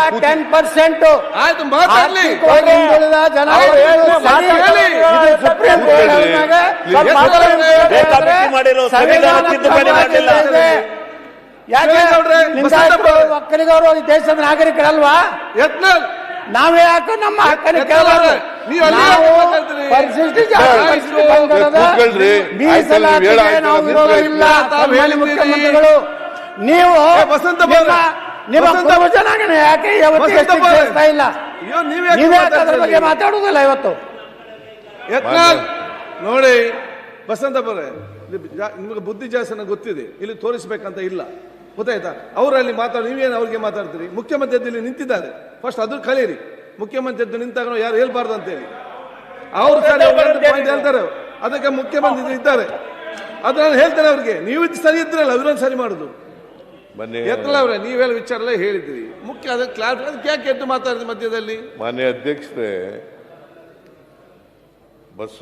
ಕೂತು- ten percent ಆಯ್ತು ಮಾತಾಡ್ಲಿ. ಜನ ಹೇಳಿ, ಇದು ಸುಪ್ರೀಂ ಕೋರ್ಟ್ ಕೂತ್ಕೊಳ್ಳಿ. ಹೇಳಿದಾಗ ಸ್ವಲ್ಪ ಮಾತಾಡಿ. ಬೇಕಾಬಿಟ್ಟಿ ಮಾಡಿರೋ ಸಂವಿಧಾನ ತಿದ್ದುಪಡಿ. ಯಾಕೆ? ಈ ದೇಶದ ನಾಗರಿಕರಲ್ವಾ? ಯತ್ನಾಳ್ ನಾವೇ ಯಾಕೆ ನಮ್ಮ ಹಕ್ಕನ್ನು ನೀವು ಮೀಸಲಾತಿಗೆ ಹೇಳ ನಾವು ವಿರೋಧ ಇಲ್ಲ. ಮುಖ್ಯಮಂತ್ರಿಗಳು ನೀವು ನಿಮ್ಮ ವಸಂತ- ಯಾಕೆ ಯಾವತ್ತೂ ಇಲ್ಲ? ಅಯ್ಯೋ ನೀವ್ ಯಾಕೆ ನೀವೇ ಯಾಕೆ ಅದ್ರ ಬಗ್ಗೆ ಮಾತಾಡುದಿಲ್ಲ ಇವತ್ತು? ಯತ್ನಾಳ್ ನೋಡಿ ಬರೆ ನಿಮಗೆ ಬುದ್ಧಿ ಜಾಸ್ತಿ ಗೊತ್ತಿದೆ. ಇಲ್ಲಿ ತೋರಿಸ್ಬೇಕಂತ ಇಲ್ಲ. ಗೊತ್ತಾಯ್ತಾ? ಅವರಲ್ಲಿ ಮಾತಾಡಿ ನೀವೇನು ಅವ್ರಿಗೆ ಮಾತಾಡ್ತೀರಿ? ಮುಖ್ಯಮಂತ್ರಿ ಎದ್ದು ಇಲ್ಲಿ ನಿಂತಿದ್ದಾರೆ. ಫಸ್ಟ್ ಅದು ಕಲೀರಿ. ಮುಖ್ಯಮಂತ್ರಿ ಎದ್ದು ನಿಂತಾಗ ಯಾರು ಹೇಳ್ಬಾರ್ದು ಅಂತೇಳಿ. ಅವ್ರು ಸರಿ ಪಾಯಿಂಟ್ ಹೇಳ್ತಾರೆ. ಅದಕ್ಕೆ ಮುಖ್ಯಮಂತ್ರಿ ಇದ್ದಾರೆ. ಅದನ್ನ ಹೇಳ್ತಾರೆ ಹೇಳ್ತೇನೆ ಅವ್ರಿಗೆ ನೀವು ಇದು ಸರಿ ಇದ್ರಲ್ಲ ಅವ್ರೊಂದು ಸರಿ ಮಾಡುದು. ಮೊನ್ನೆ ಎತ್ತಲ ಅವ್ರೆ ವಿಚಾರ ಎಲ್ಲ ಹೇಳಿದ್ರಿ. ಮುಖ್ಯ ಅದಕ್ಕೆ ಕ್ಲಾರಿಟಿ ಅದಕ್ಕೆ ಯಾಕೆ ಎದ್ದು ಮಾತಾಡಿದ್ರಿ ಮಧ್ಯದಲ್ಲಿ? ಮಾನ್ಯ ಅಧ್ಯಕ್ಷರೇ ಬಸ್